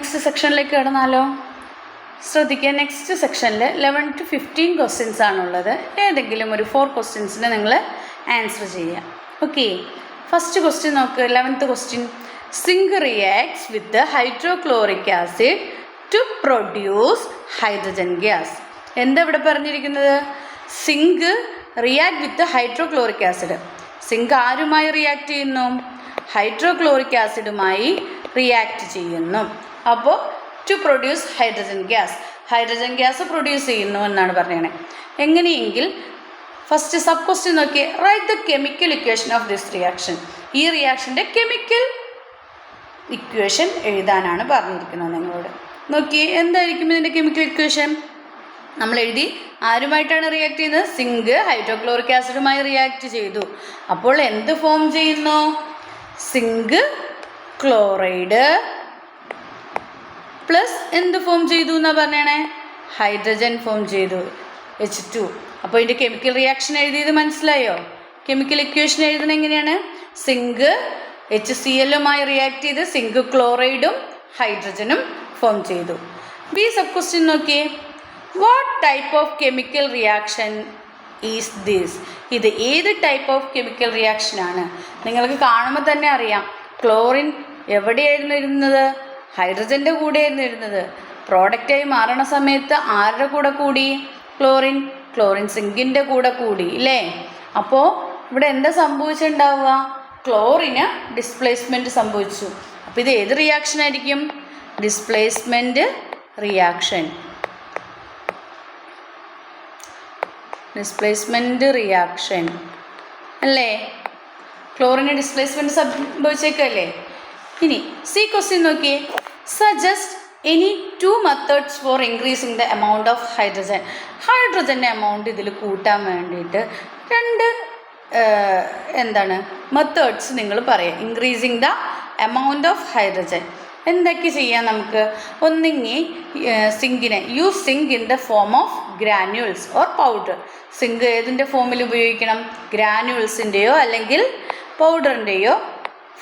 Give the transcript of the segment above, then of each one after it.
Next സെക്ഷനിലേക്ക് കടന്നാലോ? ശ്രദ്ധിക്കുക. Next സെക്ഷനിൽ ലെവൻ ടു ഫിഫ്റ്റീൻ ക്വസ്റ്റ്യൻസ് ആണുള്ളത്. ഏതെങ്കിലും ഒരു ഫോർ ക്വസ്റ്റ്യൻസിന് നിങ്ങൾ ആൻസർ ചെയ്യുക ഓക്കെ ഫസ്റ്റ് ക്വസ്റ്റ്യൻ നോക്ക്. Eleventh question zinc reacts with hydrochloric acid to produce hydrogen gas എന്താ ഇവിടെ പറഞ്ഞിരിക്കുന്നത്? Zinc react with hydrochloric acid zinc ആരുമായി റിയാക്ട് ചെയ്യുന്നു? ഹൈഡ്രോക്ലോറിക് ആസിഡുമായി റിയാക്ട് ചെയ്യുന്നു. അപ്പോൾ to produce hydrogen gas hydrogen gas produce ചെയ്യുന്നു എന്നാണ് പറയുന്നത് എങ്ങനെയെങ്കിൽ ഫസ്റ്റ് സബ് ക്വസ്റ്റ്യൻ നോക്കി write the chemical equation of this reaction ഈ റിയാക്ഷന്റെ കെമിക്കൽ ഇക്വേഷൻ എഴുതാനാണ് പറഞ്ഞിരിക്കുന്നത് നിങ്ങളോട്. നോക്കി എന്തായിരിക്കും ഇതിന്റെ കെമിക്കൽ ഇക്വേഷൻ നമ്മൾ എഴുതി ആരുമായിട്ടാണ് റിയാക്ട് ചെയ്യുന്നത്? സിങ്ക് ഹൈഡ്രോക്ലോറിക് ആസിഡുമായി റിയാക്ട് ചെയ്തു. അപ്പോൾ എന്ത് ഫോം ചെയ്യുന്നു? സിങ്ക് ക്ലോറൈഡ് പ്ലസ് എന്ത് ഫോം ചെയ്തു എന്നാ പറഞ്ഞേ ഹൈഡ്രജൻ ഫോം ചെയ്തു. എച്ച് ടു അപ്പോൾ ഇതിന്റെ കെമിക്കൽ റിയാക്ഷൻ എഴുതിയത് മനസ്സിലായോ? കെമിക്കൽ ഇക്വേഷൻ എഴുതുന്നത് എങ്ങനെയാണ്? സിങ്ക് എച്ച് സി എല്ലുമായി റിയാക്ട് ചെയ്ത് സിങ്ക് ക്ലോറൈഡും ഹൈഡ്രജനും ഫോം ചെയ്തു. ബി സബ് ക്വസ്റ്റ്യൻ നോക്കിയേ. What type of chemical reaction is this ഇത് ഏത് ടൈപ്പ് ഓഫ് കെമിക്കൽ റിയാക്ഷനാണ് നിങ്ങൾക്ക് കാണുമ്പോൾ തന്നെ അറിയാം. ക്ലോറിൻ എവിടെയായിരുന്നു ഇരുന്നത്? ഹൈഡ്രജന്റെ കൂടെയായിരുന്നു ഇരുന്നത്. പ്രോഡക്റ്റായി മാറണ സമയത്ത് ആരുടെ കൂടെ കൂടി? ക്ലോറിൻ ക്ലോറിൻ സിങ്കിന്റെ കൂടെ കൂടി ഇല്ലേ? അപ്പോൾ ഇവിടെ എന്താ സംഭവിച്ചിട്ടുണ്ടാവുക? ക്ലോറിന് ഡിസ്പ്ലേസ്മെന്റ് സംഭവിച്ചു. അപ്പോൾ ഇത് ഏത് റിയാക്ഷൻ ആയിരിക്കും? ഡിസ്പ്ലേസ്മെന്റ് റിയാക്ഷൻ ഡിസ്പ്ലേസ്മെന്റ് റിയാക്ഷൻ അല്ലേ? ക്ലോറിന് ഡിസ്പ്ലേസ്മെന്റ് സംഭവിച്ചേക്കല്ലേ? ഇനി സി ക്വസ്റ്റ്യൻ നോക്കിയേ. Suggest any two methods for increasing the amount of hydrogen ഹൈഡ്രജന്റെ amount ഇതിൽ കൂട്ടാൻ വേണ്ടിയിട്ട് രണ്ട് എന്താണ് മെത്തേഡ്സ് നിങ്ങൾ പറയുക increasing the amount of hydrogen എന്തൊക്കെ ചെയ്യാം നമുക്ക്? ഒന്നിങ്ങി സിങ്കിനെ use zinc in the form of granules or powder zinc ഏതിന്റെ ഫോമിൽ ഉപയോഗിക്കണം? ഗ്രാനുവൽസിന്റെയോ അല്ലെങ്കിൽ പൗഡറിന്റെയോ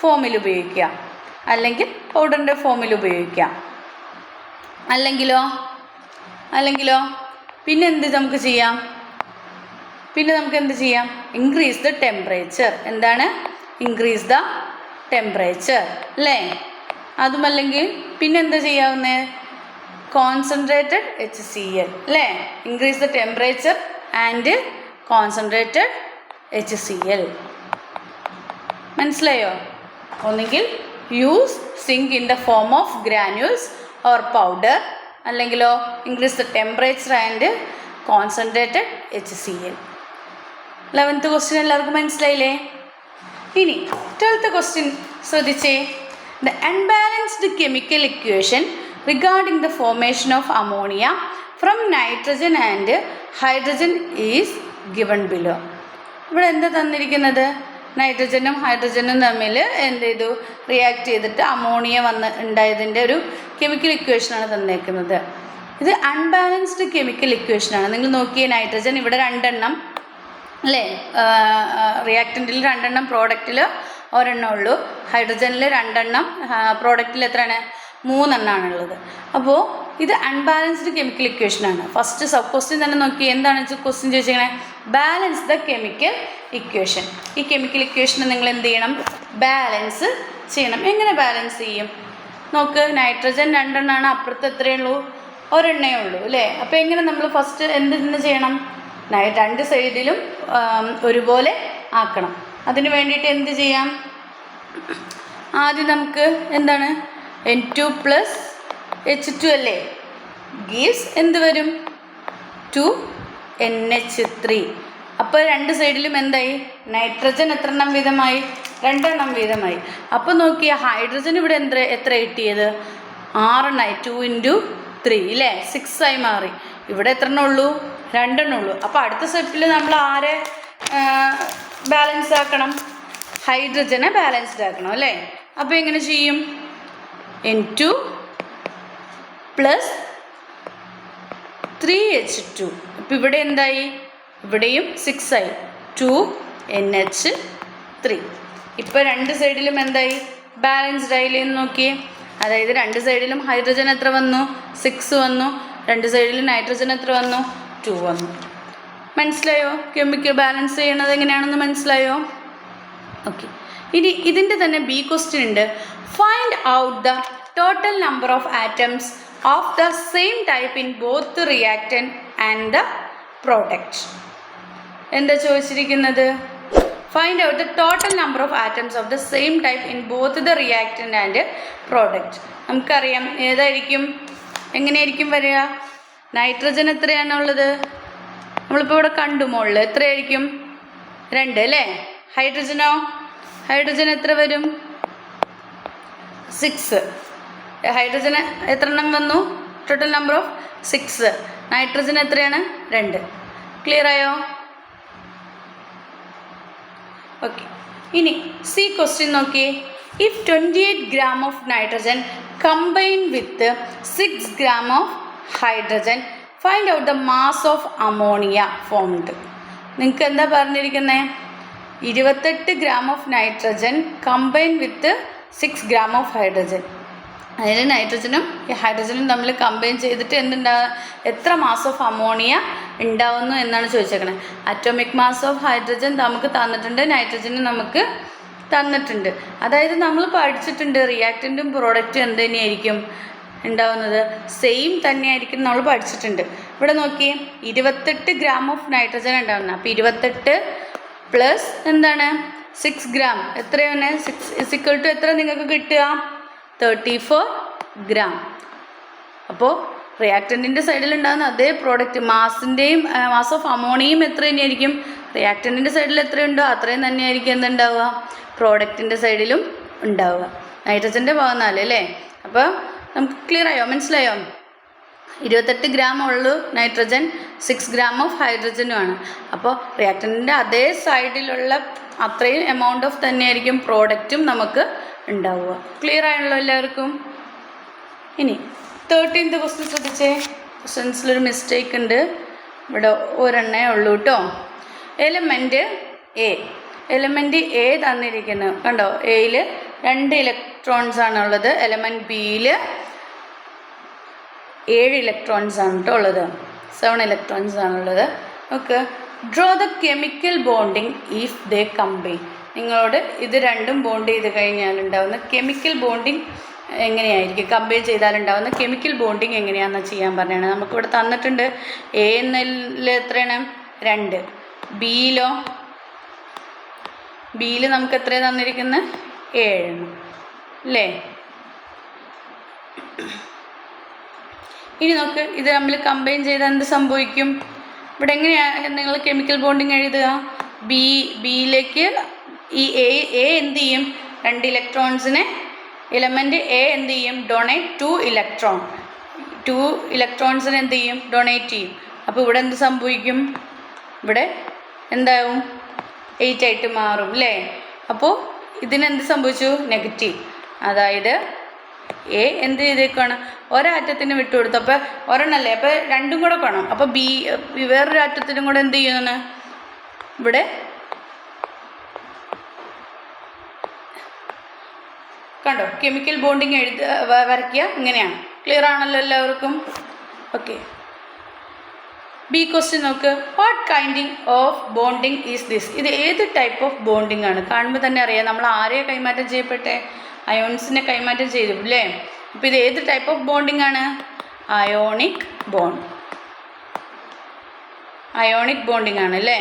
ഫോമിൽ ഉപയോഗിക്കാം. അല്ലെങ്കിൽ പൗഡറിന്റെ ഫോമിൽ ഉപയോഗിക്കാം. അല്ലെങ്കിലോ? അല്ലെങ്കിലോ? പിന്നെ എന്ത് നമുക്ക് ചെയ്യാം? പിന്നെ നമുക്ക് എന്ത് ചെയ്യാം? ഇൻക്രീസ് ദ ടെമ്പറേച്ചർ എന്താണ്? ഇൻക്രീസ് ദ ടെമ്പറേച്ചർ അല്ലേ? അതുമല്ലെങ്കിൽ പിന്നെ എന്താ ചെയ്യാവുന്നത് കോൺസെൻട്രേറ്റഡ് എച്ച് സി എൽ അല്ലേ? Increase the temperature and concentrated H C L മനസ്സിലായോ? ഒന്നുകിൽ use zinc in the form of granules or powder അല്ലെങ്കിലോ increase the temperature and concentrated H C L eleventh question എല്ലാവർക്കും മനസ്സിലായില്ലേ? ഇനി twelfth question ശ്രദ്ധിച്ചേ. The unbalanced chemical equation regarding the formation of ammonia from nitrogen and hydrogen is given below ഇവിടെ എന്താ തന്നിരിക്കുന്നത്? നൈട്രജനും ഹൈഡ്രജനും തമ്മിൽ എന്ത് ചെയ്തു? റിയാക്ട് ചെയ്തിട്ട് അമോണിയ വന്ന് ഉണ്ടായതിന്റെ ഒരു കെമിക്കൽ ഇക്വേഷനാണ് തന്നേക്കുന്നത്. ഇത് അൺബാലൻസ്ഡ് കെമിക്കൽ ഇക്വേഷനാണ് നിങ്ങൾ നോക്കിയ നൈട്രജൻ ഇവിടെ രണ്ടെണ്ണം അല്ലേ? റിയാക്റ്റന്റിൽ രണ്ടെണ്ണം പ്രോഡക്റ്റിൽ ഒരെണ്ണം ഉള്ളൂ. ഹൈഡ്രജനിൽ രണ്ടെണ്ണം പ്രോഡക്റ്റിൽ എത്രയാണ്? മൂന്നെണ്ണമാണുള്ളത് അപ്പോൾ ഇത് അൺബാലൻസ്ഡ് കെമിക്കൽ ഇക്വേഷനാണ് ഫസ്റ്റ് സബ് ക്വസ്റ്റ്യൻ തന്നെ നോക്കി. എന്താണ് ക്വസ്റ്റ്യൻ ചോദിച്ചിരിക്കുന്നത് ബാലൻസ് ദ കെമിക്കൽ ഇക്വേഷൻ ഈ കെമിക്കൽ ഇക്വേഷനെ നിങ്ങൾ എന്ത് ചെയ്യണം? ബാലൻസ് ചെയ്യണം. എങ്ങനെ ബാലൻസ് ചെയ്യും? നോക്ക് നൈട്രജൻ രണ്ടെണ്ണമാണ് അപ്പുറത്ത് എത്രയേ ഉള്ളൂ? ഒരെണ്ണേ ഉള്ളൂ അല്ലേ? അപ്പോൾ എങ്ങനെ നമ്മൾ ഫസ്റ്റ് എന്ത് ചെയ്യണം? രണ്ട് സൈഡിലും ഒരുപോലെ ആക്കണം. അതിന് വേണ്ടിയിട്ട് എന്ത് ചെയ്യാം? ആദ്യം നമുക്ക് എന്താണ്? N two plus H two അല്ലേ? ഗീവ്സ് എന്ത് വരും? ടു എൻ എച്ച് ത്രീ അപ്പോൾ രണ്ട് സൈഡിലും എന്തായി? നൈട്രജൻ എത്ര എണ്ണം വീതമായി? രണ്ടെണ്ണം വീതമായി. അപ്പോൾ നോക്കിയ ഹൈഡ്രജൻ ഇവിടെ എത്ര എത്ര കിട്ടിയത്? ആറെണ്ണമായി ടു ഇന്റു ത്രീ ഇല്ലേ? സിക്സ് ആയി മാറി. ഇവിടെ എത്ര എണ്ണം ഉള്ളൂ? രണ്ടെണ്ണം ഉള്ളൂ. അപ്പോൾ അടുത്ത സ്റ്റെപ്പിൽ നമ്മൾ ആരെ ബാലൻസ് ആക്കണം? ഹൈഡ്രജനെ ബാലൻസ്ഡ് ആക്കണം അല്ലേ? അപ്പോൾ എങ്ങനെ ചെയ്യും? N two plus three H two അപ്പം ഇവിടെ എന്തായി? ഇവിടെയും സിക്സ് ആയി. ടു എൻ എച്ച് ത്രീ ഇപ്പോൾ രണ്ട് സൈഡിലും എന്തായി? ബാലൻസ്ഡ് ആയില്ലേ എന്ന് നോക്കിയേ അതായത് രണ്ട് സൈഡിലും ഹൈഡ്രജൻ എത്ര വന്നു? സിക്സ് വന്നു. രണ്ട് സൈഡിലും നൈട്രജൻ എത്ര വന്നു? ടു വന്നു. മനസ്സിലായോ? കെമിക്കൽ ബാലൻസ് ചെയ്യണത് എങ്ങനെയാണെന്ന് മനസ്സിലായോ? ഓക്കെ ഇനി ഇതിന്റെ തന്നെ ബി ക്വസ്റ്റ്യൻ ഉണ്ട്. Find out the total number of atoms of same type in both the reactant and the product. എന്താ ചോദിച്ചിരിക്കുന്നത്? Find out the total number of atoms of the same type in both the reactant and product നമുക്കറിയാം ഏതായിരിക്കും? എങ്ങനെയായിരിക്കും വരിക? Nitrogen എത്രയാണുള്ളത് നമ്മളിപ്പോൾ ഇവിടെ കണ്ടു മുകളിൽ എത്രയായിരിക്കും? രണ്ട് അല്ലേ? ഹൈഡ്രജനോ ഹൈഡ്രജൻ എത്ര വരും? സിക്സ് ഹൈഡ്രജന് എത്ര എണ്ണം വന്നു? Total number of six nitrogen എത്രയാണ്? രണ്ട്. ക്ലിയർ ആയോ? ഓക്കെ ഇനി സി ക്വസ്റ്റ്യൻ നോക്കിയേ. If twenty eight gram of nitrogen combine with six gram of hydrogen find out the mass of ammonia formed നിങ്ങൾക്ക് എന്താ പറഞ്ഞിരിക്കുന്നത് ഇരുപത്തെട്ട് gram of nitrogen combine with six gram of hydrogen അതിൽ നൈട്രജനും ഹൈഡ്രജനും തമ്മിൽ കമ്പൈൻ ചെയ്തിട്ട് എന്തുണ്ടാ എത്ര മാസ് ഓഫ് അമോണിയ ഉണ്ടാവുന്നു എന്നാണ് ചോദിച്ചേക്കണത് അറ്റോമിക് മാസ് ഓഫ് ഹൈഡ്രജൻ നമുക്ക് തന്നിട്ടുണ്ട് നൈട്രജനും നമുക്ക് തന്നിട്ടുണ്ട്. അതായത് നമ്മൾ പഠിച്ചിട്ടുണ്ട് റിയാക്റ്റന്റും പ്രോഡക്റ്റും എന്ത് തന്നെയായിരിക്കും ഉണ്ടാവുന്നത്? സെയിം തന്നെയായിരിക്കും നമ്മൾ പഠിച്ചിട്ടുണ്ട്. ഇവിടെ നോക്കി ഇരുപത്തെട്ട് ഗ്രാം ഓഫ് നൈട്രജൻ ഉണ്ടാവുന്നത്. അപ്പോൾ ഇരുപത്തെട്ട് പ്ലസ് എന്താണ്? സിക്സ് ഗ്രാം എത്രയാണ്? സിക്സ് ഇസിക്വൽ ടു എത്ര നിങ്ങൾക്ക് കിട്ടുക? തേർട്ടി ഫോർ ഗ്രാം അപ്പോൾ റിയാക്റ്റന്റിന്റെ സൈഡിൽ ഉണ്ടാകുന്ന അതേ പ്രോഡക്റ്റ് മാസിന്റെയും മാസ് ഓഫ് അമോണിയും എത്ര തന്നെയായിരിക്കും? റിയാക്റ്റന്റിന്റെ സൈഡിൽ എത്രയുണ്ടോ അത്രയും തന്നെയായിരിക്കും എന്തുണ്ടാവുക? പ്രോഡക്റ്റിന്റെ സൈഡിലും ഉണ്ടാവുക. നൈട്രജന്റെ ഭാഗം അല്ലേ? അപ്പോൾ നമുക്ക് ക്ലിയർ ആയോ? മനസ്സിലായോ? ഇരുപത്തെട്ട് ഗ്രാം ഉള്ളു നൈട്രജൻ സിക്സ് ഗ്രാം ഓഫ് ഹൈഡ്രജനും ആണ്. അപ്പോൾ റിയാക്ടന്റിന്റെ അതേ സൈഡിലുള്ള അത്രയും എമൗണ്ട് ഓഫ് തന്നെയായിരിക്കും പ്രോഡക്റ്റും നമുക്ക് ഉണ്ടാവുക. ക്ലിയർ ആണല്ലോ എല്ലാവർക്കും? ഇനി തേർട്ടീൻത് ക്വസ്റ്റ്യൻ ശ്രദ്ധിച്ചേ? ക്വസ്റ്റ്യൻസിലൊരു മിസ്റ്റേക്ക് ഉണ്ട്. ഇവിടെ ഒരെണ്ണേ ഉള്ളൂ കേട്ടോ എലമെന്റ് എ എലമെന്റ് എ തന്നിരിക്കുന്നു കണ്ടോ? എയിൽ രണ്ട് ഇലക്ട്രോൺസ് ആണുള്ളത് എലമെന്റ് ബിയിൽ ഏഴ് ഇലക്ട്രോൺസ് ആണ് കേട്ടോ ഉള്ളത്. സെവൻ ഇലക്ട്രോൺസ് ആണുള്ളത് okay draw the chemical bonding if they combine നിങ്ങളോട് ഇത് രണ്ടും ബോണ്ട് ചെയ്ത് കഴിഞ്ഞാൽ ഉണ്ടാവുന്ന കെമിക്കൽ ബോണ്ടിങ് എങ്ങനെയായിരിക്കും? കമ്പയർ ചെയ്താൽ ഉണ്ടാവുന്ന കെമിക്കൽ ബോണ്ടിങ് എങ്ങനെയാണെന്ന് ചെയ്യാൻ പറഞ്ഞാണ് നമുക്കിവിടെ തന്നിട്ടുണ്ട് എ എന്നല്ല എത്രയാണ്? രണ്ട്. ബിയിലോ ബിയിൽ നമുക്ക് എത്രയാണ് തന്നിരിക്കുന്നത്? ഏഴെണ്ണം അല്ലേ? ഇനി നമുക്ക് ഇത് നമ്മൾ കമ്പൈൻ ചെയ്താൽ എന്ത് സംഭവിക്കും? ഇവിടെ എങ്ങനെയാണ് നിങ്ങൾ കെമിക്കൽ ബോണ്ടിങ് എഴുതുക? ബി ബിയിലേക്ക് ഈ എ എ എന്ത് ചെയ്യും? രണ്ട് ഇലക്ട്രോൺസിനെ എലമെന്റ് എ എന്ത് ചെയ്യും? ഡൊണേറ്റ് ടു ഇലക്ട്രോൺ ടു ഇലക്ട്രോൺസിന് എന്ത് ചെയ്യും? ഡൊണേറ്റ് ചെയ്യും. അപ്പോൾ ഇവിടെ എന്ത് സംഭവിക്കും? ഇവിടെ എന്താവും? എയ്റ്റ് ആയിട്ട് മാറും അല്ലേ അപ്പോൾ ഇതിനെന്ത് സംഭവിച്ചു? നെഗറ്റീവ് അതായത് എ എന്ത് ചെയ്തേക്കാണ്? ഒരാറ്റത്തിന് വിട്ടുകൊടുത്തു. അപ്പോൾ ഒരെണ്ണല്ലേ? അപ്പോൾ രണ്ടും കൂടെ വേണം. അപ്പോൾ ബി വേറൊരു ആറ്റത്തിനും കൂടെ എന്ത് ചെയ്യുന്നു ഇവിടെ കണ്ടോ? കെമിക്കൽ ബോണ്ടിങ് എഴുത വരയ്ക്കുക. ഇങ്ങനെയാണ്. ക്ലിയർ ആണല്ലോ എല്ലാവർക്കും? ഓക്കെ ബി ക്വസ്റ്റ്യൻ നോക്ക്. What kind of bonding is this ഇത് ഏത് ടൈപ്പ് ഓഫ് ബോണ്ടിങ് ആണ്? കാണുമ്പോൾ തന്നെ അറിയാം. നമ്മൾ ആരെയാണ് കൈമാറ്റം ചെയ്യപ്പെട്ടെ? അയോൺസിനെ കൈമാറ്റം ചെയ്തു അല്ലേ അപ്പോൾ ഇത് ഏത് ടൈപ്പ് ഓഫ് ബോണ്ടിങ് ആണ്? അയോണിക് ബോണ്ട് അയോണിക് ബോണ്ടിങ് ആണ് അല്ലേ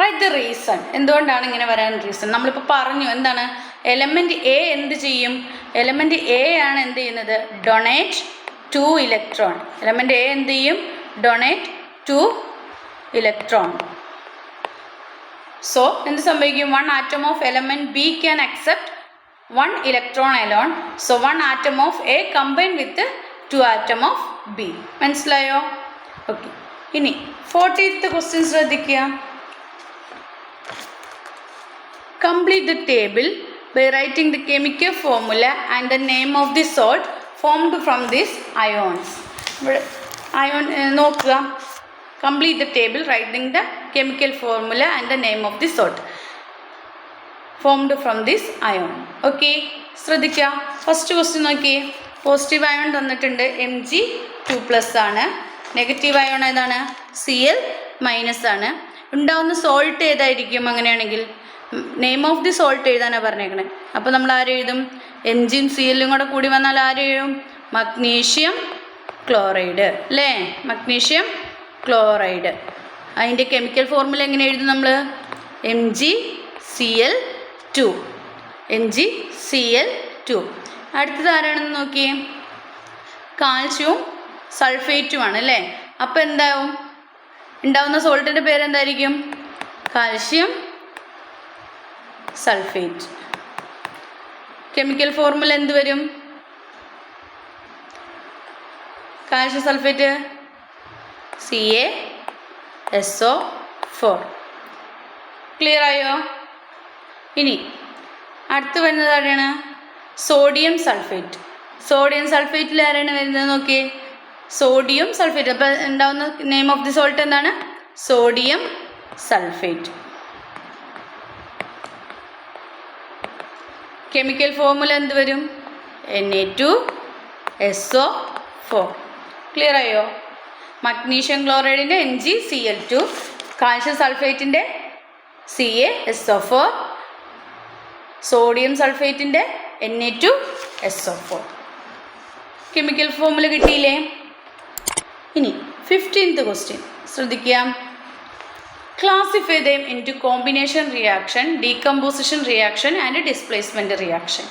റൈറ്റ് ദ റീസൺ എന്തുകൊണ്ടാണ് ഇങ്ങനെ വരാൻ റീസൺ നമ്മളിപ്പോൾ പറഞ്ഞു എന്താണ്? എലമെന്റ് എ എന്ത് ചെയ്യും? എലമെന്റ് എ ആണ് എന്ത് ചെയ്യുന്നത്? Donate two electron element A എന്ത് ചെയ്യും? ഡൊണേറ്റ് ടു ഇലക്ട്രോൺ സോ എന്ത് സംഭവിക്കും? One atom of element B can accept one electron alone so one atom of A combine with two atom of B മനസ്സിലായോ? Okay ഇനി fourteenth question ശ്രദ്ധിക്കുക. Complete the table. By writing the chemical formula and the name of the salt formed from these ions. Ion നോക്കുക. Complete the table writing the chemical formula and the name of the salt formed from this ion okay ശ്രദ്ധിക്കുക first question നോക്കിയേ positive ion തന്നിട്ടുണ്ട്. M G two plus ആണ്. Negative ion ഏതാണ്? C L minus ആണ്. ഉണ്ടാവുന്ന salt ഏതായിരിക്കും അങ്ങനെയാണെങ്കിൽ? Name of the salt എഴുതാനാണ് പറഞ്ഞേക്കണേ. അപ്പോൾ നമ്മൾ ആരെഴുതും എൻജിൻ ജിയും സി കൂടെ കൂടി വന്നാൽ ആരെഴുതും മഗ്നീഷ്യം ക്ലോറൈഡ് അല്ലേ? മഗ്നീഷ്യം ക്ലോറൈഡ് അതിന്റെ കെമിക്കൽ ഫോർമുല എങ്ങനെ എഴുതും നമ്മൾ M G C L two M G C L two അടുത്തത് ആരാണെന്ന് നോക്കി കാൽഷ്യവും സൾഫേറ്റുമാണ് അല്ലേ? അപ്പോൾ എന്താവും? ഉണ്ടാവുന്ന സോൾട്ടിന്റെ പേരെന്തായിരിക്കും? Calcium sulphate. കെമിക്കൽ ഫോർമുല എന്ത് വരും? Calcium sulphate? C A S O four clear ആയോ? ഇനി അടുത്ത് വരുന്നത് ആരാണ്? സോഡിയം സൾഫേറ്റ് സോഡിയം സൾഫേറ്റിൽ ആരാണ് വരുന്നത് നോക്കിയേ? സോഡിയം സൾഫേറ്റ് അപ്പോൾ ഉണ്ടാവുന്ന നെയിം ഓഫ് ദി സോൾട്ട് എന്താണ്? സോഡിയം സൾഫേറ്റ് കെമിക്കൽ ഫോർമുല എന്ത് വരും? N A two S O four clear ആയോ? Magnesium ക്ലോറൈഡിന്റെ N G C L two calcium സൾഫേറ്റിന്റെ C A S O four sodium സൾഫേറ്റിന്റെ N A two S O four chemical formula കിട്ടിയില്ലേ? ഇനി fifteenth question ശ്രദ്ധിക്കുക classify them into combination reaction decomposition reaction and displacement reaction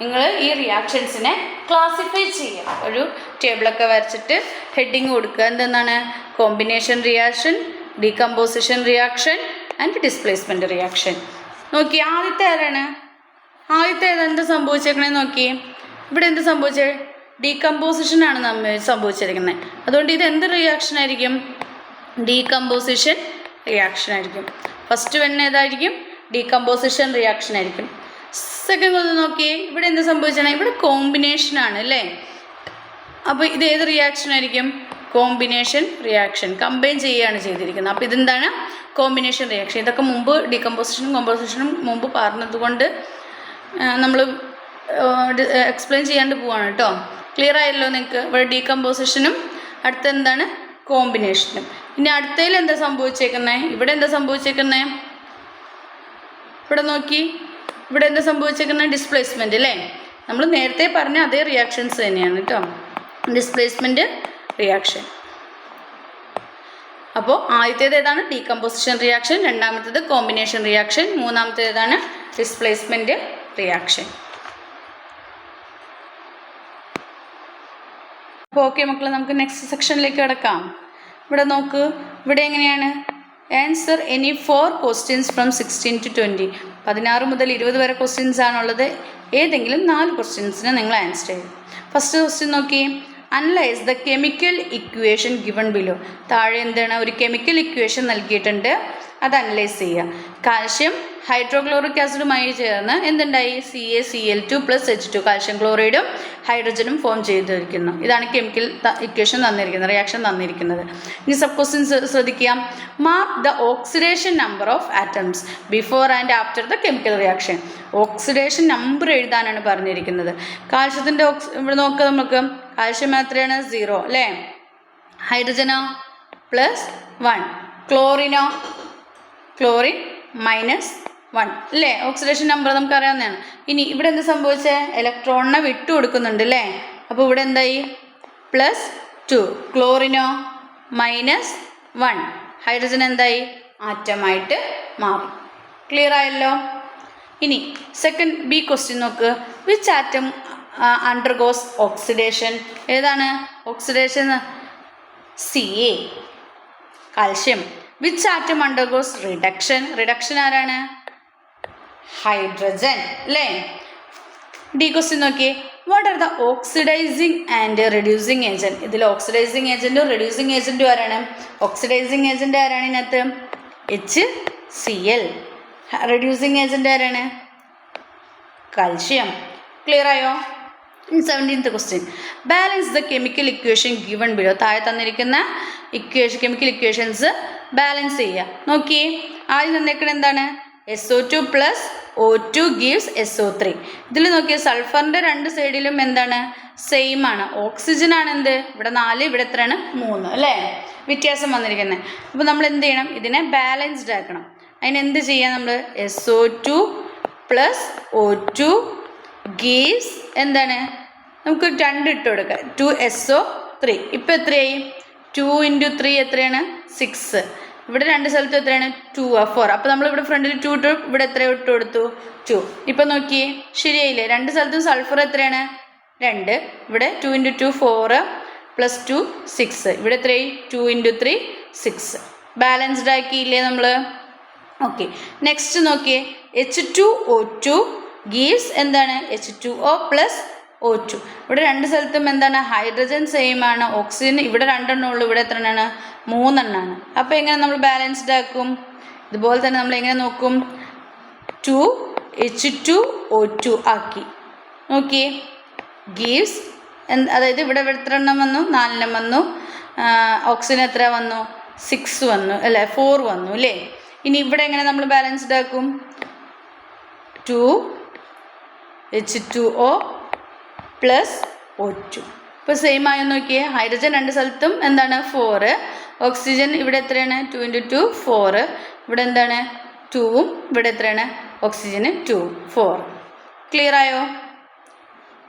നിങ്ങൾ ഈ റിയാക്ഷൻസിനെ classify ചെയ്യുക. ഒരു ടേബിളൊക്കെ വരച്ചിട്ട് heading കൊടുക്കുക. എന്തെന്നാണ്? Combination reaction decomposition reaction and displacement reaction നോക്കി ആദ്യത്തെ ആരാണ്? ആദ്യത്തെ എന്ത് സംഭവിച്ചേക്കണേ നോക്കി. ഇവിടെ എന്ത് സംഭവിച്ചത് ഡീകമ്പോസിഷൻ ആണ് നമ്മൾ സംഭവിച്ചിരിക്കുന്നത് അതുകൊണ്ട് ഇത് എന്ത് റിയാക്ഷൻ ആയിരിക്കും? ഡീകമ്പോസിഷൻ റിയാക്ഷൻ ആയിരിക്കും. ഫസ്റ്റ് വൺ ഏതായിരിക്കും? ഡീകമ്പോസിഷൻ റിയാക്ഷൻ ആയിരിക്കും. സെക്കൻഡ് ഒന്ന് നോക്കിയേ ഇവിടെ എന്ത് സംഭവിച്ചാണ്? ഇവിടെ കോമ്പിനേഷൻ ആണ് അല്ലേ? അപ്പോൾ ഇത് ഏത് റിയാക്ഷൻ ആയിരിക്കും? കോമ്പിനേഷൻ റിയാക്ഷൻ കമ്പൈൻ ചെയ്യുകയാണ് ചെയ്തിരിക്കുന്നത്. അപ്പോൾ ഇതെന്താണ്? കോമ്പിനേഷൻ റിയാക്ഷൻ ഇതൊക്കെ മുമ്പ് ഡീകമ്പോസിഷനും കോമ്പോസിഷനും മുമ്പ് പറഞ്ഞതുകൊണ്ട് നമ്മൾ എക്സ്പ്ലെയിൻ ചെയ്യാണ്ട് പോവാണ് കേട്ടോ. ക്ലിയർ ആയല്ലോ നിങ്ങൾക്ക് ഇവിടെ ഡീകമ്പോസിഷനും അടുത്ത എന്താണ്? കോമ്പിനേഷനും ഇനി അടുത്തതിൽ എന്താ സംഭവിച്ചേക്കുന്നേ? ഇവിടെ എന്താ സംഭവിച്ചേക്കുന്നേ? ഇവിടെ നോക്കി. ഇവിടെ എന്താ സംഭവിച്ചേക്കുന്നത് ഡിസ്പ്ലേസ്മെന്റ് അല്ലേ നമ്മൾ നേരത്തെ പറഞ്ഞ അതേ റിയാക്ഷൻസ് തന്നെയാണ് കേട്ടോ. ഡിസ്പ്ലേസ്മെന്റ് റിയാക്ഷൻ അപ്പോൾ ആദ്യത്തേത് ഏതാണ്? ഡീകമ്പോസിഷൻ റിയാക്ഷൻ രണ്ടാമത്തേത് കോമ്പിനേഷൻ റിയാക്ഷൻ മൂന്നാമത്തേത് ഏതാണ്? ഡിസ്പ്ലേസ്മെന്റ് റിയാക്ഷൻ അപ്പോൾ ഓക്കെ മക്കളെ നമുക്ക് നെക്സ്റ്റ് സെക്ഷനിലേക്ക് കിടക്കാം. ഇവിടെ നോക്ക്. ഇവിടെ എങ്ങനെയാണ്? Answer any four questions from sixteen to twenty പതിനാറ് മുതൽ ഇരുപത് വരെ ക്വസ്റ്റ്യൻസ് ആണുള്ളത്. ഏതെങ്കിലും നാല് ക്വസ്റ്റ്യൻസിന് നിങ്ങൾ ആൻസർ ചെയ്യും ഫസ്റ്റ് ക്വസ്റ്റ്യൻ നോക്കി. Analyse the chemical equation given below താഴെ എന്താണ്? ഒരു കെമിക്കൽ ഇക്വേഷൻ നൽകിയിട്ടുണ്ട്. അത് അനലൈസ് ചെയ്യുക. കാൽഷ്യം ഹൈഡ്രോക്ലോറിക് ആസിഡുമായി ചേർന്ന് എന്തുണ്ടായി? C A C L two plus H two calcium ക്ലോറൈഡും ഹൈഡ്രജനും ഫോം ചെയ്തിരിക്കുന്നു. ഇതാണ് കെമിക്കൽ ഇക്വേഷൻ തന്നിരിക്കുന്നത് റിയാക്ഷൻ തന്നിരിക്കുന്നത്. ഇനി സബ് ക്വസ്റ്റ്യൻസ് ശ്രദ്ധിക്കുക. Mark the oxidation number of atoms before and after the chemical reaction oxidation number എഴുതാനാണ് പറഞ്ഞിരിക്കുന്നത്. കാൽഷ്യത്തിന്റെ ഓക്സ് ഇവിടെ നോക്കുക നമുക്ക്. കാൽഷ്യം എത്രയാണ്? സീറോ അല്ലേ? ഹൈഡ്രജനോ പ്ലസ് വൺ ക്ലോറിനോ ക്ലോറിൻ മൈനസ് വൺ അല്ലേ? ഓക്സിഡേഷൻ നമ്പർ നമുക്ക് അറിയാവുന്നതാണ് ഇനി ഇവിടെ എന്ത് സംഭവിച്ചേ? ഇലക്ട്രോണിനെ വിട്ടു കൊടുക്കുന്നുണ്ട് അല്ലേ? അപ്പോൾ ഇവിടെ എന്തായി? പ്ലസ് ടു ക്ലോറിനോ മൈനസ് വൺ ഹൈഡ്രജൻ എന്തായി? ആറ്റമായിട്ട് മാറി. ക്ലിയർ ആയല്ലോ? ഇനി സെക്കൻഡ് ബി ക്വസ്റ്റ്യൻ നോക്ക്. വിച്ച് ആറ്റം അണ്ടർഗോസ് ഓക്സിഡേഷൻ ഏതാണ്? Oxidation C A calcium which atom undergoes reduction reduction ആരാണ്? ഹൈഡ്രജൻ അല്ലേ? ഡി ക്വസ്റ്റ്യൻ നോക്കിയേ. What are the oxidising and reducing agent ഇതിൽ ഓക്സിഡൈസിങ് ഏജന്റും റെഡ്യൂസിങ് ഏജന്റും ആരാണ്? ഓക്സിഡൈസിങ് ഏജന്റ് ആരാണ് ഇതിനകത്ത്? H C L reducing agent ആരാണ്? കാൽഷ്യം ക്ലിയർ ആയോ? Seventeenth question balance the chemical equation given below താഴെ തന്നിരിക്കുന്ന ഇക്വേഷൻ കെമിക്കൽ ഇക്വേഷൻസ് ബാലൻസ് ചെയ്യുക. നോക്കിയേ. ആദ്യം തന്നേക്കണ എന്താണ്? S O two plus O two gives S O three ഇതിൽ നോക്കിയ സൾഫറിന്റെ രണ്ട് സൈഡിലും എന്താണ്? സെയിം ആണ്. ഓക്സിജൻ ആണ് എന്ത്? ഇവിടെ നാല് ഇവിടെ എത്രയാണ്? മൂന്ന്. അല്ലേ? വ്യത്യാസം വന്നിരിക്കുന്നത് അപ്പോൾ നമ്മൾ എന്ത് ചെയ്യണം? ഇതിനെ ബാലൻസ്ഡ് ആക്കണം. അതിനെന്ത് ചെയ്യാം നമ്മൾ S O two plus O two gives എന്താണ്? നമുക്ക് രണ്ട് ഇട്ട് കൊടുക്കാം. ടു എസ് ഒ ത്രീ ഇപ്പം എത്രയായി? ടു ഇന്റു ത്രീ എത്രയാണ്? സിക്സ് ഇവിടെ രണ്ട് സ്ഥലത്ത് എത്രയാണ്? ടു ആ ഫോർ അപ്പോൾ നമ്മൾ ഇവിടെ ഫ്രണ്ടിൽ ടു ടു ഇവിടെ എത്ര ഇട്ട് കൊടുത്തു? ടു ഇപ്പം നോക്കിയേ ശരിയായില്ലേ? രണ്ട് സ്ഥലത്തും സൾഫർ എത്രയാണ്? രണ്ട്. ഇവിടെ two into two four plus two six ഇവിടെ എത്രയായി? Two into three six balanced ആക്കിയില്ലേ നമ്മൾ ഓക്കെ നെക്സ്റ്റ് നോക്കിയേ H two O two gives എന്താണ്? H two O plus O two ഇവിടെ രണ്ട് സ്ഥലത്തും എന്താണ്? ഹൈഡ്രജൻ സെയിം ആണ്. ഓക്സിജൻ ഇവിടെ രണ്ടെണ്ണം ഉള്ളൂ. ഇവിടെ എത്ര എണ്ണമാണ് മൂന്നെണ്ണമാണ് അപ്പോൾ എങ്ങനെ നമ്മൾ ബാലൻസ്ഡ് ആക്കും? ഇതുപോലെ തന്നെ നമ്മൾ എങ്ങനെ നോക്കും? Two H two O two ആക്കി. നോക്കിയേ. ഗീവ്സ് അതായത് ഇവിടെ എത്ര എണ്ണം വന്നു? നാലെണ്ണം വന്നു. ഓക്സിജൻ എത്ര വന്നു? സിക്സ് വന്നു. അല്ലേ? ഫോർ വന്നു അല്ലേ? ഇനി ഇവിടെ എങ്ങനെ നമ്മൾ ബാലൻസ്ഡ് ആക്കും? Two H two O plus O two ഇപ്പോൾ സെയിം ആയി നോക്കിയേ. ഹൈഡ്രജൻ രണ്ട് സ്ഥലത്തും എന്താണ്? ഫോറ് ഓക്സിജൻ ഇവിടെ എത്രയാണ്? ടു ഇന്റു ടു ഫോറ് ഇവിടെ എന്താണ്? ടൂവും ഇവിടെ എത്രയാണ്? ഓക്സിജന് ടു ഫോർ ക്ലിയർ ആയോ?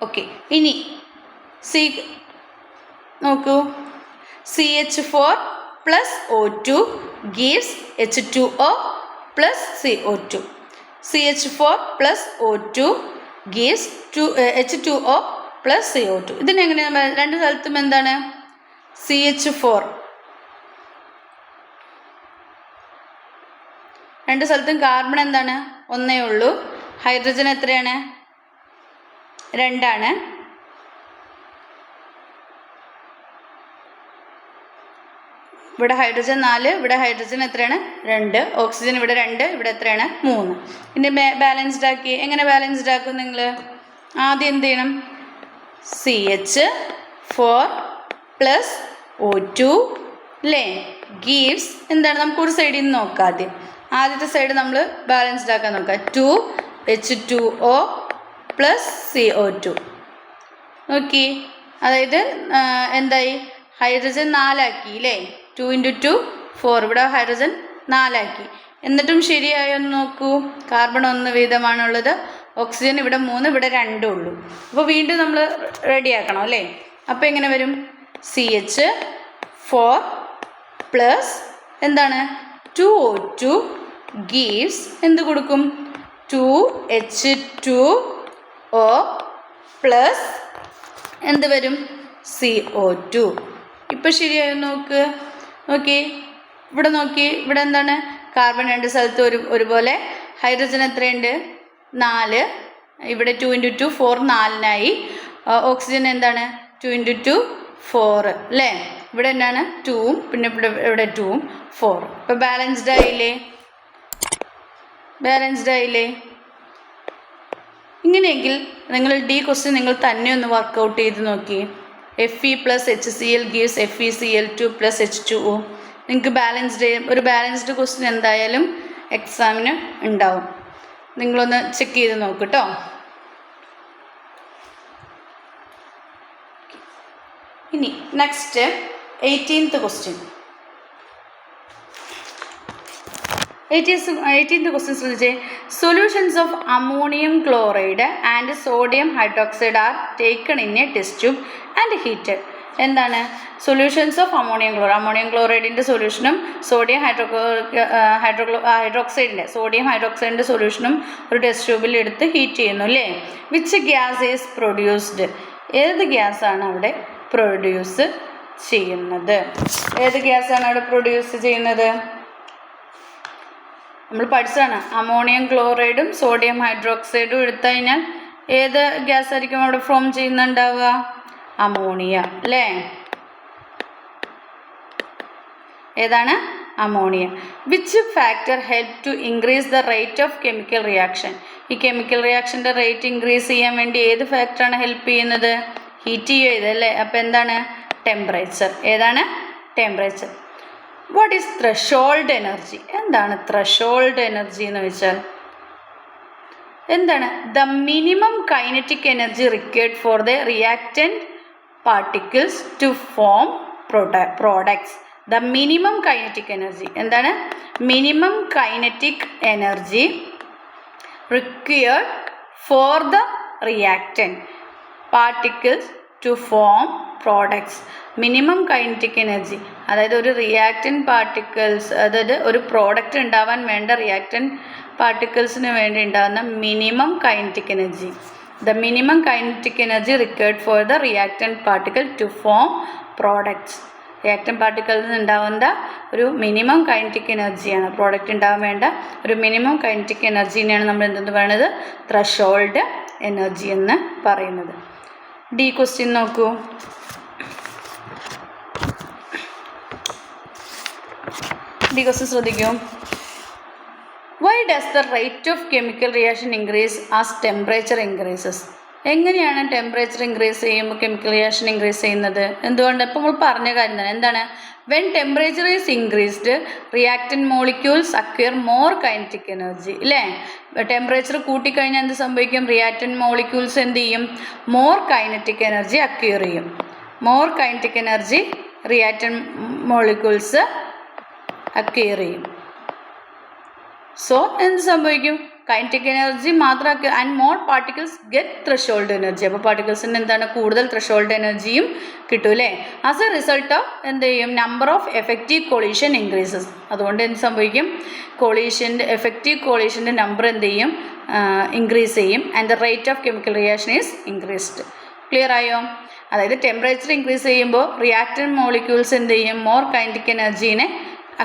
ഓക്കെ ഇനി സി നോക്കൂ. C H four plus O two gives H two O plus C O two C H four plus O two gives two H two O plus C O two ഇതിനെങ്ങനെയാണ് രണ്ട് സ്ഥലത്തും എന്താണ്? C H four രണ്ട് സ്ഥലത്തും carbon എന്താണ്? ഒന്നേ ഉള്ളൂ. Hydrogen എത്രയാണ്? രണ്ടാണ്. ഇവിടെ ഹൈഡ്രജൻ നാല് ഇവിടെ ഹൈഡ്രജൻ എത്രയാണ്? രണ്ട്. ഓക്സിജൻ ഇവിടെ രണ്ട് ഇവിടെ എത്രയാണ്? മൂന്ന്. ഇനി ബാലൻസ്ഡ് ആക്കി. എങ്ങനെ ബാലൻസ്ഡ് ആക്കും നിങ്ങൾ ആദ്യം എന്ത് ചെയ്യണം? C H four plus O two അല്ലേ ഗീവ്സ് എന്താണ്? നമുക്ക് ഒരു സൈഡിൽ നിന്ന് നോക്കാം ആദ്യം. ആദ്യത്തെ സൈഡ് നമ്മൾ ബാലൻസ്ഡ് ആക്കാൻ നോക്കാം. Two H two O plus C O two നോക്കി അതായത് എന്തായി? ഹൈഡ്രജൻ നാലാക്കി അല്ലേ ടു ഇന്റു ടു ഫോർ ഇവിടെ ഹൈഡ്രജൻ നാലാക്കി. എന്നിട്ടും ശരിയായോ എന്ന് നോക്കൂ. കാർബൺ ഒന്ന് വീതമാണുള്ളത്. ഓക്സിജൻ ഇവിടെ മൂന്ന് ഇവിടെ രണ്ടും ഉള്ളൂ. അപ്പോൾ വീണ്ടും നമ്മൾ റെഡിയാക്കണം അല്ലേ? അപ്പോൾ എങ്ങനെ വരും? സി എച്ച് ഫോർ പ്ലസ് എന്താണ്? ടു ഒ ടു ഗീവ്സ് എന്ത് കൊടുക്കും? Two H two O plus എന്ത് വരും? സി ഒ ടു ഇപ്പം ശരിയായി നോക്ക്? നോക്കി. ഇവിടെ നോക്കി. ഇവിടെ എന്താണ്? കാർബൺ രണ്ട് സ്ഥലത്ത് ഒരു ഒരുപോലെ. ഹൈഡ്രജൻ എത്രയുണ്ട്? നാല്. ഇവിടെ ടു ഇന്റു ടു ഫോർ നാലിനായി. ഓക്സിജൻ എന്താണ്? ടു ഇന്റു ടു ഫോർ അല്ലേ ഇവിടെ എന്താണ്? ടൂവും പിന്നെ ഇവിടെ ഇവിടെ ടൂവും ഫോറും ഇപ്പം ബാലൻസ്ഡ് ആയില്ലേ? ബാലൻസ്ഡ് ആയില്ലേ? ഇങ്ങനെയെങ്കിൽ നിങ്ങൾ ഡി ക്വസ്റ്റ്യൻ നിങ്ങൾ തന്നെ ഒന്ന് വർക്കൗട്ട് ചെയ്ത് നോക്കി. F E plus H C L gives F E C L two plus H two O നിങ്ങൾക്ക് ബാലൻസ്ഡ് ഒരു ബാലൻസ്ഡ് ക്വസ്റ്റ്യൻ എന്തായാലും എക്സാമിന് ഉണ്ടാവും. നിങ്ങളൊന്ന് ചെക്ക് ചെയ്ത് നോക്ക് കേട്ടോ ഇനി next eighteenth question eighteenth question ശ്രദ്ധിച്ചേ. Solutions of ammonium chloride and sodium hydroxide are taken in a test tube and heated എന്താണ്? Solutions of ammonium chloride ammonium ക്ലോറൈഡിന്റെ സൊല്യൂഷനും സോഡിയം ഹൈഡ്രോക്ലോ ഹൈഡ്രോക്ലോ ഹൈഡ്രോക്സൈഡിന്റെ സോഡിയം ഹൈഡ്രോക്സൈഡിന്റെ സൊല്യൂഷനും ഒരു ടെസ്റ്റ് ട്യൂബിൽ എടുത്ത് ഹീറ്റ് ചെയ്യുന്നു അല്ലേ വിച്ച് ഗ്യാസ് ഈസ് പ്രൊഡ്യൂസ്ഡ് ഏത് ഗ്യാസാണ് അവിടെ പ്രൊഡ്യൂസ് ചെയ്യുന്നത്? ഏത് ഗ്യാസാണ് അവിടെ പ്രൊഡ്യൂസ് ചെയ്യുന്നത്? നമ്മൾ പഠിച്ചതാണ്. അമോണിയം ക്ലോറൈഡും സോഡിയം ഹൈഡ്രോക്സൈഡും എടുത്തു കഴിഞ്ഞാൽ ഏത് ഗ്യാസ് ആയിരിക്കും അവിടെ ഫോം ചെയ്യുന്നുണ്ടാവുക? അമോണിയ അല്ലേ? ഏതാണ്? Ammonia. Which factor help to increase the rate of chemical reaction ഈ കെമിക്കൽ റിയാക്ഷന്റെ റേറ്റ് ഇൻക്രീസ് ചെയ്യാൻ വേണ്ടി ഏത് ഫാക്ടറാണ് ഹെൽപ്പ് ചെയ്യുന്നത്? ഹീറ്റ് ചെയ്യുക ഇതല്ലേ? അപ്പോൾ എന്താണ്? ടെമ്പറേച്ചർ ഏതാണ്? Temperature what is threshold energy എന്താണ് ത്രഷോൾഡ് എനർജി എന്ന് വെച്ചാൽ? എന്താണ്? The minimum kinetic energy required for the reactant particles to form products the minimum kinetic energy എന്താണ്? Minimum kinetic energy required for the reactant particles to form products minimum kinetic energy അതായത് ഒരു reactant particles അതായത് ഒരു product ഉണ്ടാവാൻ വേണ്ട reactant പാർട്ടിക്കിൾസിന് വേണ്ടി ഉണ്ടാകുന്ന minimum kinetic energy the minimum kinetic energy required for the reactant particle to form products reactant പാർട്ടിക്കിളിൽ നിന്ന് ഉണ്ടാവുന്ന ഒരു മിനിമം കൈനറ്റിക് എനർജിയാണ് പ്രോഡക്റ്റ് ഉണ്ടാവാൻ വേണ്ട ഒരു മിനിമം കൈനറ്റിക് എനർജീനെയാണ് നമ്മൾ എന്തെന്ന് പറയുന്നത് ത്രഷോൾഡ് എനർജി എന്ന് പറയുന്നത്. ഡി ക്വസ്റ്റ്യൻ നോക്കൂ. ഡി ക്വസ്റ്റ്യൻ ശ്രദ്ധിക്കൂ. Why does the rate of chemical reaction increase as temperature increases എങ്ങനെയാണ് ടെമ്പറേച്ചർ ഇൻക്രീസ് ചെയ്യുമ്പോൾ കെമിക്കൽ റിയാക്ഷൻ ഇൻക്രീസ് ചെയ്യുന്നത്? എന്തുകൊണ്ട്? ഇപ്പോൾ നമ്മൾ പറഞ്ഞ കാര്യം തന്നെ എന്താണ്? When temperature is increased reactant molecules acquire more kinetic energy ഇല്ലേ? ടെമ്പറേച്ചർ കൂട്ടിക്കഴിഞ്ഞാൽ എന്ത് സംഭവിക്കും? റിയാക്റ്റൻ മോളിക്യൂൾസ് എന്ത് ചെയ്യും? മോർ കൈനറ്റിക് എനർജി അക്വയർ ചെയ്യും. More kinetic energy reactant molecules acquire ചെയ്യും. സോ എന്ത് സംഭവിക്കും? Kinetic energy മാത്രമാക്കി and more particles get threshold energy അപ്പോൾ പാർട്ടിക്കിൾസിന് എന്താണ്? കൂടുതൽ ത്രഷോൾഡ് എനർജിയും കിട്ടും അല്ലേ? ആസ് എ റിസൾട്ട് എന്ത് ചെയ്യും? Number of effective collision increases അതുകൊണ്ട് എന്ത് സംഭവിക്കും? കൊളീഷന്റെ എഫക്റ്റീവ് കൊളീഷന്റെ നമ്പർ എന്ത് ചെയ്യും? ഇൻക്രീസ് ചെയ്യും. And the rate of chemical reaction is increased clear ആയോ? അതായത് ടെമ്പറേച്ചർ ഇൻക്രീസ് ചെയ്യുമ്പോൾ റിയാക്ടൻ മോളിക്യൂൾസ് എന്ത് ചെയ്യും? മോർ കൈന്റിക് എനർജീനെ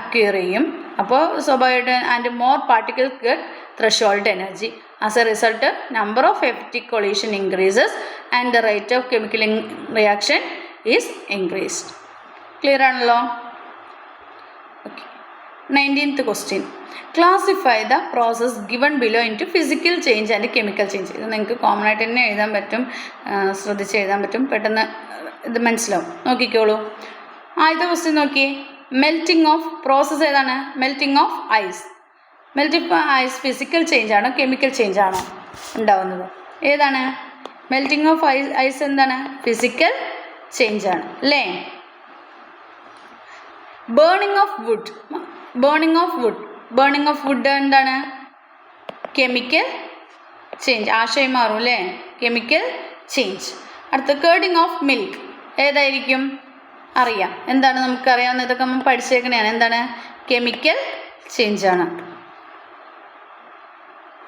അക്വയർ ചെയ്യും. അപ്പോൾ സ്വാഭാവികമായിട്ട് and more particle get threshold energy as a result number of effective collision increases and the rate of chemical reaction is increased clear ആണല്ലോ? Okay nineteenth question classify the process given below into physical change and chemical change ഇത് നിങ്ങൾക്ക് common ആയിട്ട് തന്നെ എഴുതാൻ പറ്റും ശ്രദ്ധിച്ച് എഴുതാൻ പറ്റും. പെട്ടെന്ന് ഇത് മനസ്സിലാവും. നോക്കിക്കോളൂ. ആദ്യത്തെ ക്വസ്റ്റ്യൻ നോക്കി മെൽറ്റിംഗ് ഓഫ് പ്രോസസ്സ് ഏതാണ്? Melting of ice melting ice physical change ആണോ കെമിക്കൽ ചേഞ്ച് ആണോ ഉണ്ടാവുന്നത്? ഏതാണ്? മെൽറ്റിംഗ് ഓഫ് ഐസ് ഐസ് എന്താണ്? ഫിസിക്കൽ ചേഞ്ച് ആണ്. അല്ലേ? Burning of wood burning of wood burning of wood എന്താണ്? കെമിക്കൽ ചേഞ്ച് ആശയം മാറും അല്ലേ? കെമിക്കൽ ചേഞ്ച് അടുത്ത കേർഡിങ് ഓഫ് മിൽക്ക് ഏതായിരിക്കും? അറിയാം. എന്താണ് നമുക്കറിയാവുന്ന ഇതൊക്കെ നമ്മൾ പഠിച്ചേക്കണയാണ് എന്താണ്? കെമിക്കൽ ചേഞ്ചാണ്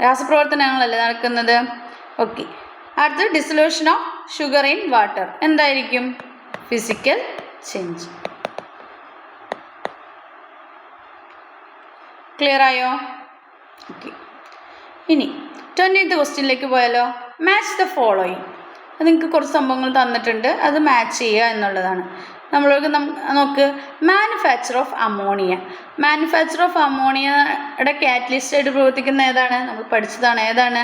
രാസപ്രവർത്തനങ്ങളല്ലേ നടക്കുന്നത്? ഓക്കെ അടുത്തത് dissolution of sugar in water എന്തായിരിക്കും? ഫിസിക്കൽ ചേഞ്ച് ക്ലിയർ ആയോ? ഓക്കെ ഇനി ട്വന്റീത്ത് ക്വസ്റ്റ്യനിലേക്ക് പോയാലോ? മാച്ച് ദ ഫോളോയിങ് നിങ്ങൾക്ക് കുറച്ച് സംഭവങ്ങൾ തന്നിട്ടുണ്ട്. അത് മാച്ച് ചെയ്യുക എന്നുള്ളതാണ്. നമ്മൾക്ക് നം നോക്ക് manufacture of ammonia manufacture of അമോണിയയുടെ catalyst ആയിട്ട് പ്രവർത്തിക്കുന്ന ഏതാണ്? നമ്മൾ പഠിച്ചതാണ്. ഏതാണ്?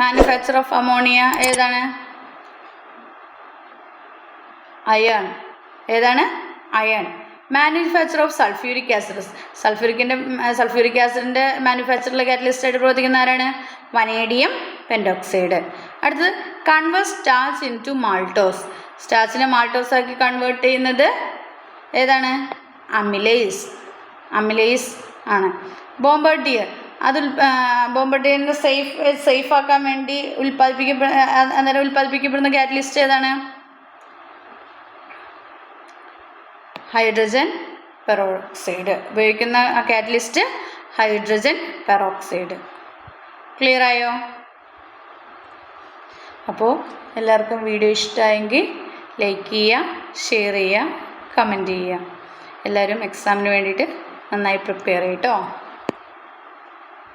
മാനുഫാക്ചർ ഓഫ് അമോണിയ ഏതാണ്? അയൺ ഏതാണ്? Iron manufacture of sulphuric acid സൾഫ്യൂരിക്കിന്റെ sulphuric ആസിഡിന്റെ മാനുഫാക്ചറിലെ കാറ്റലിസ്റ്റ് ആയിട്ട് പ്രവർത്തിക്കുന്ന ആരാണ്? വനേഡിയം പെൻഡോക്സൈഡ് അടുത്തത് converse starch into maltose സ്റ്റാർച്ചിനെ മാൾട്ടോസ് ആക്കി കൺവേർട്ട് ചെയ്യുന്നത് ഏതാണ്? അമിലേസ്. അമിലേസ് ആണ്. ബോംബർഡിയർ. അത് ബോംബർഡിയറിന് സേഫ് സേഫ് ആക്കാൻ വേണ്ടി ഉൽപ്പാദിപ്പിക്കപ്പെ അന്നേരം ഉൽപ്പാദിപ്പിക്കപ്പെടുന്ന കാറ്റലിസ്റ്റ് ഏതാണ്? Hydrogen peroxide. ഉപയോഗിക്കുന്ന കാറ്റലിസ്റ്റ് ഹൈഡ്രജൻ പെറോക്സൈഡ്. ക്ലിയർ ആയോ അപ്പോൾ എല്ലാവർക്കും വീഡിയോ ഇഷ്ടമായെങ്കിൽ ലൈക്ക് ചെയ്യുക ഷെയർ ചെയ്യുക കമന്റ് ചെയ്യുക. എല്ലാവരും എക്സാമിന് വേണ്ടിയിട്ട് നന്നായി പ്രിപ്പയർ ചെയ്യട്ടോ